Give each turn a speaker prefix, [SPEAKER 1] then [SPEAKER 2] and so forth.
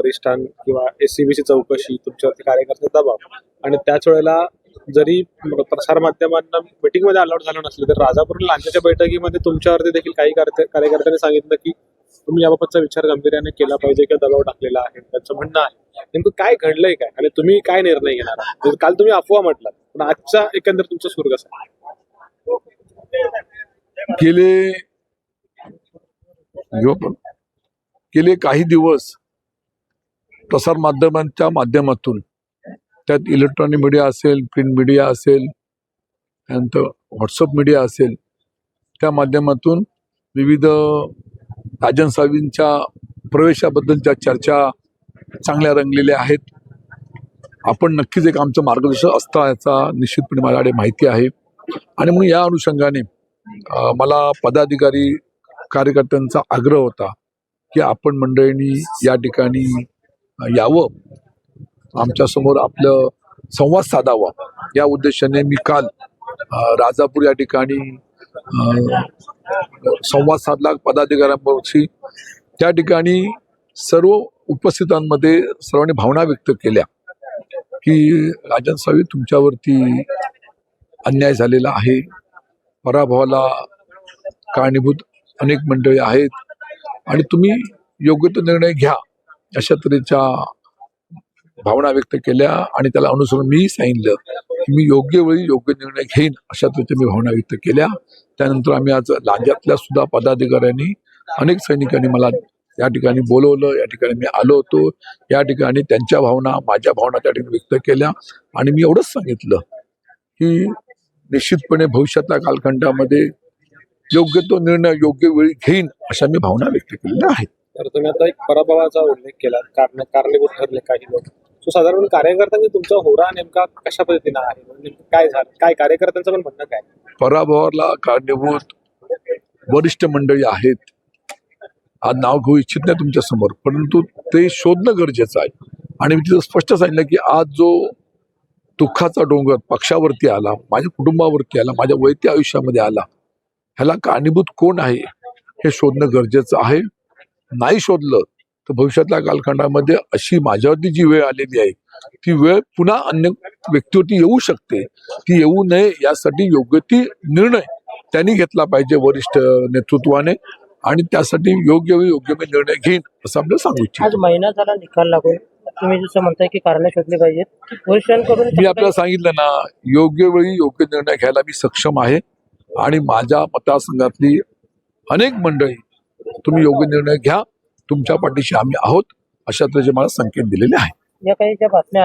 [SPEAKER 1] प्रतिष्ठान किंवा S C चौकशी तुमच्यावरती कार्यकर्ते दबाव. आणि त्याच वेळेला जरी प्रसारमाध्यमांना मिटिंगमध्ये मीटिंगमध्ये अलाउड झालं नसलं तर राजापूर लांच्याच्या बैठकीमध्ये तुमच्यावरती देखील काही कार्यकर्त्यांनी सांगितलं की तुम्ही याबाबतचा विचार गंभीर्याने केला पाहिजे किंवा दबाव टाकलेला आहे. त्यांचं म्हणणं आहे. नेमकं काय घडलंय काय? आणि तुम्ही काय निर्णय घेणार आहात? काल तुम्ही अफवा म्हटलात पण आजचा एकंदर तुमचा सुरू कसा
[SPEAKER 2] गेले गेले काही दिवस प्रसार माध्यमांच्या माध्यमातून. त्यात इलेक्ट्रॉनिक मीडिया असेल प्रिंट मीडिया असेल त्यानंतर व्हॉट्सअप मीडिया असेल. त्या माध्यमातून विविध राजन सावींच्या प्रवेशाबद्दलच्या चर्चा चांगल्या रंगलेल्या आहेत. आपण नक्कीच एक आमचं मार्गदर्शक असता याचा निश्चितपणे माझ्याकडे माहिती आहे. आणि म्हणून या अनुषंगाने मला पदाधिकारी कार्यकर्त्यांचा आग्रह होता की आपण मंडळींनी या ठिकाणी यावं. आमच्यासमोर आपलं संवाद साधावा. या उद्देशाने मी काल राजापूर या ठिकाणी संवाद साधला पदाधिकाऱ्यांशी. त्या ठिकाणी सर्व उपस्थितांमध्ये सर्वांनी भावना व्यक्त केल्या की राजन सावी तुमच्यावरती अन्याय झालेला आहे. पराभवाला कारणीभूत अनेक मंडळी आहेत. आणि तुम्ही योग्य तो निर्णय घ्या. अशा तऱ्हेच्या भावना व्यक्त केल्या आणि त्याला अनुसरून मी सांगितलं की मी योग्य वेळी योग्य निर्णय घेईन अशा तऱ्हेच्या मी भावना व्यक्त केल्या. त्यानंतर आम्ही आज लांज्यातल्या सुद्धा पदाधिकाऱ्यांनी अनेक सैनिकांनी मला या ठिकाणी बोलवलं या ठिकाणी मी आलो होतो. या ठिकाणी त्यांच्या भावना माझ्या भावना त्या ठिकाणी व्यक्त केल्या आणि मी एवढंच सांगितलं की निश्चितपणे भविष्यातल्या कालखंडामध्ये योग्य तो निर्णय योग्य वेळी घेईन अशा मी भावना व्यक्त केलेल्या आहेत.
[SPEAKER 1] तर तुम्ही आता एक पराभवाचा उल्लेख केला कारण कारणीभूत ठरले काही लोक. सो साधारण कार्यकर्त्यांनी तुमचा होरा नेमका कशा पद्धतीनं आहे? म्हणजे नेमकं काय झालं? काय कार्यकर्त्यांचं पण म्हणणं काय?
[SPEAKER 2] पराभवाला कारणीभूत वरिष्ठ मंडळी आहेत. आज नाव घेऊ इच्छित नाही तुमच्यासमोर परंतु ते शोधणं गरजेचं आहे. आणि मी तिथं स्पष्ट सांगितलं की आज जो दुःखाचा डोंगर पक्षावरती आला माझ्या कुटुंबावरती आला माझ्या वैयक्तिक आयुष्यामध्ये आला ह्याला कारणीभूत कोण आहे हे शोधणं गरजेचं आहे. नाही शोधलं तर भविष्यातल्या कालखंडामध्ये अशी माझ्यावरती जी वेळ आलेली आहे ती वेळ पुन्हा अन्य व्यक्तीवरती येऊ शकते ती येऊ नये यासाठी योग्य ती निर्णय त्यांनी घेतला पाहिजे वरिष्ठ नेतृत्वाने आणि त्यासाठी योग्य वेळी योग्य मी निर्णय घेईन असं आपल्याला सांगू इच्छितो.
[SPEAKER 3] आज महिना झाला निकाल लागून. तुम्ही जसं म्हणताय की कारण शोधली पाहिजेत. वरिष्ठांकडून
[SPEAKER 2] मी आपल्याला सांगितलं ना योग्य वेळी योग्य निर्णय घ्यायला मी सक्षम आहे आणि माझ्या मतदारसंघातली अनेक मंडळी तुम्ही योग्य निर्णय घ्या. तुमच्या पाठीशी आम्ही आहोत. अशा तऱ्हेचे मला संकेत दिलेले आहेत.